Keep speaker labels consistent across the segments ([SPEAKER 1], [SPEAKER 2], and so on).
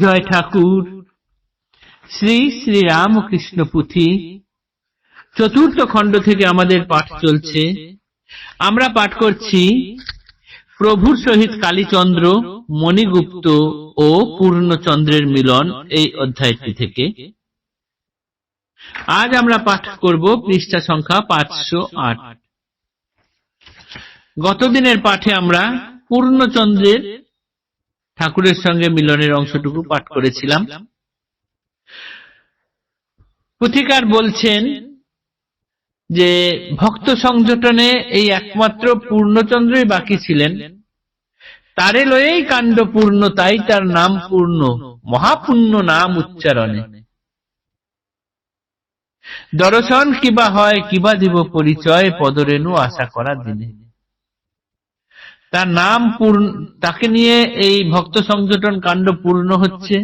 [SPEAKER 1] জয় ঠাকুর। শ্রী শ্রী রামকৃষ্ণ পুঁথি চতুর্থ খণ্ড থেকে আমাদের পাঠ চলছে। আমরা পাঠ করছি, প্রভুর সহিত কালীচন্দ্র, মণিগুপ্ত ও পূর্ণচন্দ্রের মিলন এই অধ্যায়টি থেকে। আজ আমরা পাঠ করব পৃষ্ঠা সংখ্যা পাঁচশো আট। গতদিনের পাঠে আমরা পূর্ণচন্দ্রের ঠাকুরের সঙ্গে মিলনের অংশটুকু পাঠ করেছিলাম। পুথিকার বলছেন যে, ভক্ত সংযোটনে এই একমাত্র পূর্ণচন্দ্রই বাকি ছিলেন। তারে লয়েই কাণ্ড পূর্ণ, তাই তার নাম পূর্ণ মহাপূর্ণ নাম উচ্চারণে। দর্শন কিবা হয়, কিবা দিব পরিচয়, পদরেণু আশা করা দিনে। তার নাম পূর্ণ তাকে নিয়ে এই ভক্ত সংযোটন কাণ্ড পূর্ণ হচ্ছে।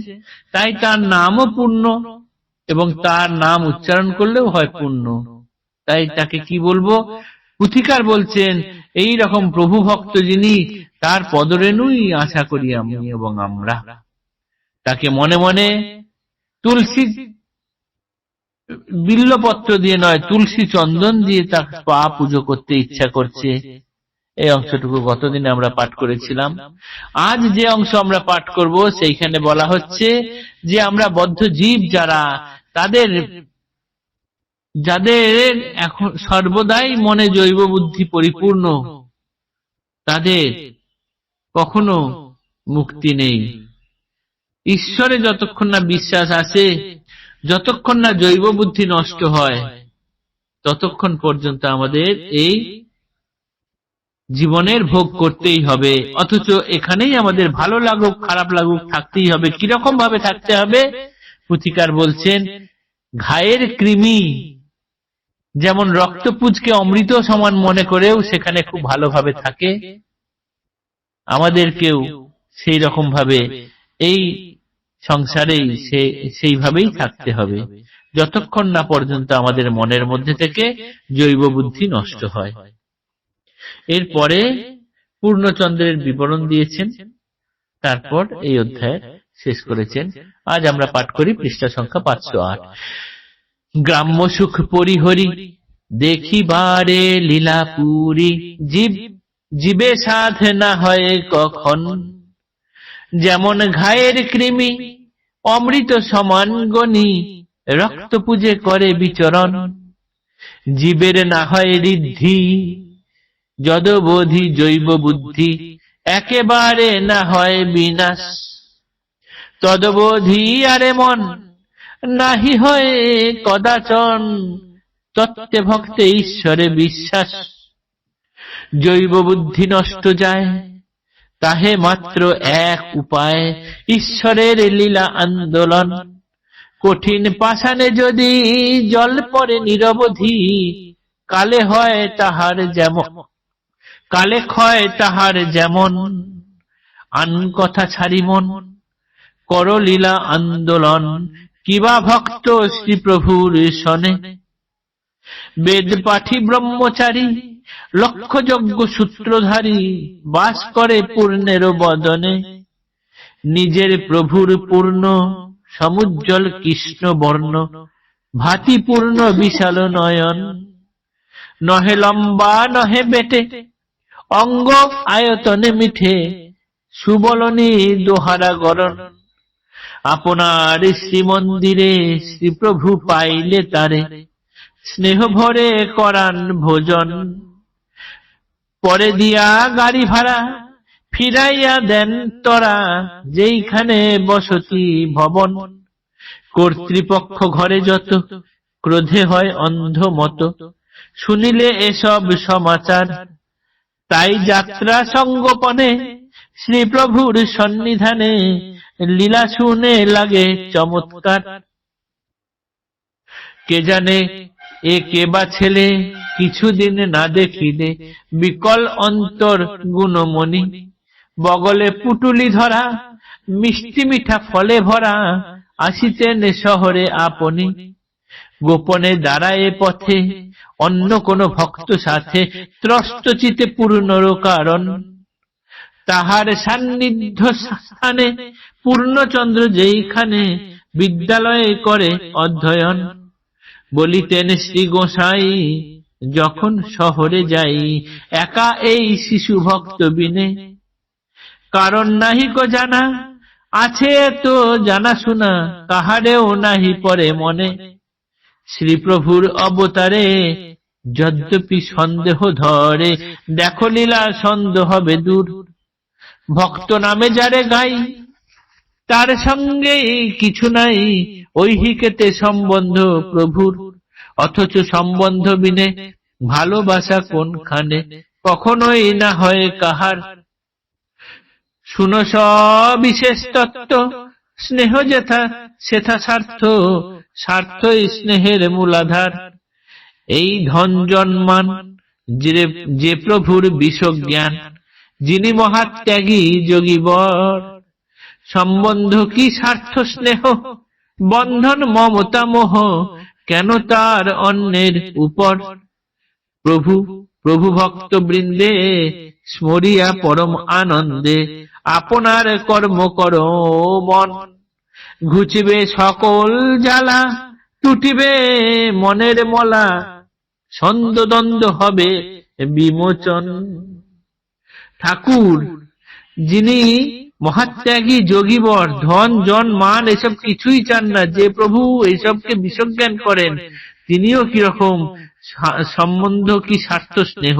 [SPEAKER 1] তাই তার নামও পূর্ণ এবং তার নাম উচ্চারণ করলেও হয় পূর্ণ। তাই তাকে কি বলব? পুথিকার বলছেন, এই রকম প্রভু ভক্ত যিনি, তার পদরেণুই আশা করি আমি এবং আমরা। তাকে মনে মনে তুলসী বিল্লপত্র দিয়ে নয়, তুলসী চন্দন দিয়ে তার পা পুজো করতে ইচ্ছা করছে। এই অংশটুকু গতদিনে আমরা পাঠ করেছিলাম। আজ যে অংশ আমরা পাঠ করব, সেইখানে বলা হচ্ছে যে আমরা বদ্ধ জীব যারা, তাদের, যাদের এখন সর্বদাই মনে জৈব বুদ্ধি পরিপূর্ণ, তাদের কখনো মুক্তি নেই। ঈশ্বরে যতক্ষণ না বিশ্বাস আসে যতক্ষণ না জৈব বুদ্ধি নষ্ট হয়, ততক্ষণ পর্যন্ত আমাদের এই জীবনের ভোগ করতেই হবে। অথচ এখানেই আমাদের ভালো লাগুক, খারাপ লাগুক, থাকতেই হবে। কীরকম ভাবে থাকতে হবে? পুথিকার বলছেন, ঘায়ের কৃমি, যেমন রক্ত রক্তপুজকে অমৃত সমান মনে করেও সেখানে খুব ভালোভাবে থাকে আমাদেরকেও সেই রকম ভাবে এই সংসারেই সে, সেইভাবেই থাকতে হবে। যতক্ষণ না পর্যন্ত আমাদের মনের মধ্যে থেকে জৈব বুদ্ধি নষ্ট হয়। এরপরে পূর্ণচন্দ্রের বিবরণ দিয়েছেন। তারপর এই অধ্যায় শেষ করেছেন। আজ আমরা পাঠ করি পৃষ্ঠা সংখ্যা পাঁচশো আট। গ্রাম্য সুখ পরিহরি, দেখিবারে লীলাপুরি জীব, জীবে সাধ না হয় কখন? যেমন ঘায়ের কৃমি, অমৃত সমান গণি রক্ত পুজে করে বিচরণ। জীবের না হয় ঋদ্ধি যদবোধি জৈব বুদ্ধি একেবারে না হয় বিনাশ। তদবোধি আরে মন নাহি হয় কদাচন, তত্ত্বে ভক্তে ঈশ্বরে বিশ্বাস। জৈব বুদ্ধি নষ্ট যায়, তাহে মাত্র এক উপায়, ঈশ্বরের লীলা আন্দোলন। কঠিন পাষাণে যদি জল পরে নিরবধি, কালে হয় তাহার যেমন কালে ক্ষয় তাহার যেমন, আন কথা ছাড়ি মন। করলীলা আন্দোলন, কিবা ভক্ত শ্রী প্রভুর সনে বেদ পাঠী ব্রহ্মচারী, লক্ষ যজ্ঞ সূত্রধারী, বাস করে পূর্ণের বদনে। নিজের প্রভুর পূর্ণ, সমুজ্জ্বল কৃষ্ণ বর্ণ ভাতি পূর্ণ বিশাল নয়ন। নহে লম্বা, নহে বেটে অঙ্গ আয়তনে মিঠে, সুবলনী দোহারা গরণ। আপনার শ্রীমন্দিরে শ্রীপ্রভু পাইলে তারে স্নেহ ভরে করান ভোজন। পরে দিয়া গাড়ি ভাড়া, ফিরাইয়া দেন তরা, যেইখানে বসতি ভবন। কর্তৃপক্ষ ঘরে যত, ক্রোধে হয় অন্ধ মত শুনিলে এসব সমাচার তাই যাত্রা সঙ্গোপনে শ্রীপ্রভুর সন্নিধানে লীলা শুনে লাগে চমৎকার। কে জানে এ কে বা ছেলে কিছুদিন না দেখিলে বিকল অন্তর গুণমণি। বগলে পুটুলি ধরা, মিষ্টি মিঠা ফলে ভরা আসিতেন শহরে আপনি। গোপনে দাঁড়ায় পথে অন্য কোন ভক্ত সাথে ত্রস্তচিতে পূর্ণর কারণ তাহার সান্নিধ্য স্থানে পূর্ণচন্দ্র যেইখানে বিদ্যালয়ে করে অধ্যয়ন, বলিতেন শ্রী গোসাই, যখন শহরে যাই, একা এই শিশু ভক্ত বিনে। কারণ নাহি কো জানা, আছে তো জানা শোনা কাহারেও নাহি পরে মনে। শ্রীপ্রভুর অবতারে যদ্যপি সন্দেহ ধরে, দেখো লীলা সন্দেহ হবে দূর। ভক্ত নামে যারে গাই, তার সঙ্গে কিছু নাই, ঐহিকেতে সম্বন্ধ প্রভুর। অথচ সম্বন্ধ বিনে ভালোবাসা কোনখানে, কখনোই না হয় কাহার। শুনো সবিশেষ তত্ত্ব, স্নেহ যেথা, সেথা স্বার্থ স্বার্থই স্নেহের মূলাধার। এই ধন জন্মান, যে প্রভুর বিশক জ্ঞান যিনি মহাত্যাগী যোগীবর। সম্বন্ধ কি স্বার্থ স্নেহ? বন্ধন মমতা মোহ, কেন তার অন্যের উপর? প্রভু প্রভু ভক্ত বৃন্দে স্মরিয়া পরম আনন্দে, আপনার কর্ম কর মন। ঘুচিবে সকল জ্বালা, টুটিবে মনের মলা, ছন্দদ্বন্দ্ব হবে বিমোচন। ঠাকুর, যিনি মহাত্যাগী, যোগীবর, ধন, জন, মান, এসব কিছুই চান না, যে প্রভু এসবকে বিসজ্ঞান করেন, তিনিও কীরকম সম্বন্ধ কি স্বার্থ স্নেহ?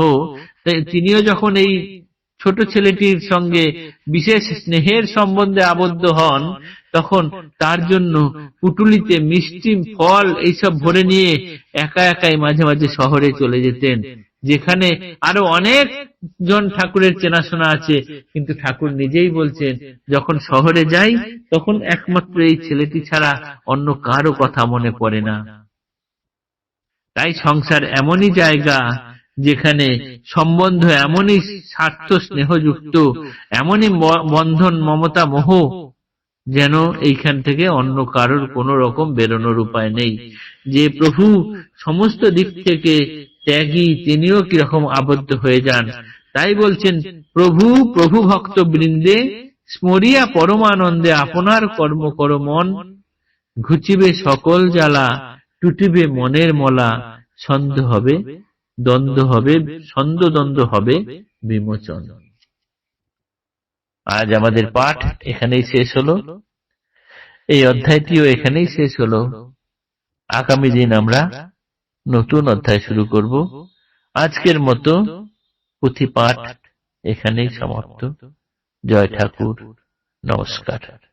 [SPEAKER 1] তিনিও যখন এই ছোট ছেলেটির সঙ্গে বিশেষ স্নেহের সম্বন্ধে আবদ্ধ হন তখন তার জন্য পুটুলিতে মিষ্টি ফল এইসব ভরে নিয়ে একা একাই মাঝে মাঝে শহরে চলে যেতেন। যেখানে আরও অনেক জন ঠাকুরের চেনাশোনা আছে কিন্তু ঠাকুর নিজেই বলছেন যখন শহরে যাই তখন একমাত্র এই ছেলেটি ছাড়া অন্য কারও কথা মনে পড়ে না। তাই সংসার এমনই জায়গা যেখানে সম্বন্ধ এমনই স্বার্থ স্নেহযুক্ত এমনই বন্ধন মমতা মোহ যেন এইখান থেকে অন্য কারোর কোনো রকম বেরোনোর উপায় নেই। যে প্রভু সমস্ত দিক থেকে ত্যাগী, তিনিও কীরকম আবদ্ধ হয়ে যান, তাই বলছেন, প্রভু প্রভু ভক্ত বৃন্দে স্মরিয়া পরমানন্দে আপনার কর্ম কর মন, ঘুচিবে সকল জ্বালা, টুটিবে মনের মলা, ছন্দ হবে, দ্বন্দ্ব হবে, ছন্দ দ্বন্দ্ব হবে, বিমোচন। আজ আমাদের পাঠ এখানেই শেষ হলো। এই অধ্যায়টিও এখানেই শেষ হলো। আগামী দিন আমরা নতুন অধ্যায় শুরু করব। আজকের মতো পুঁথি পাঠ এখানেই সমাপ্ত। জয় ঠাকুর। নমস্কার।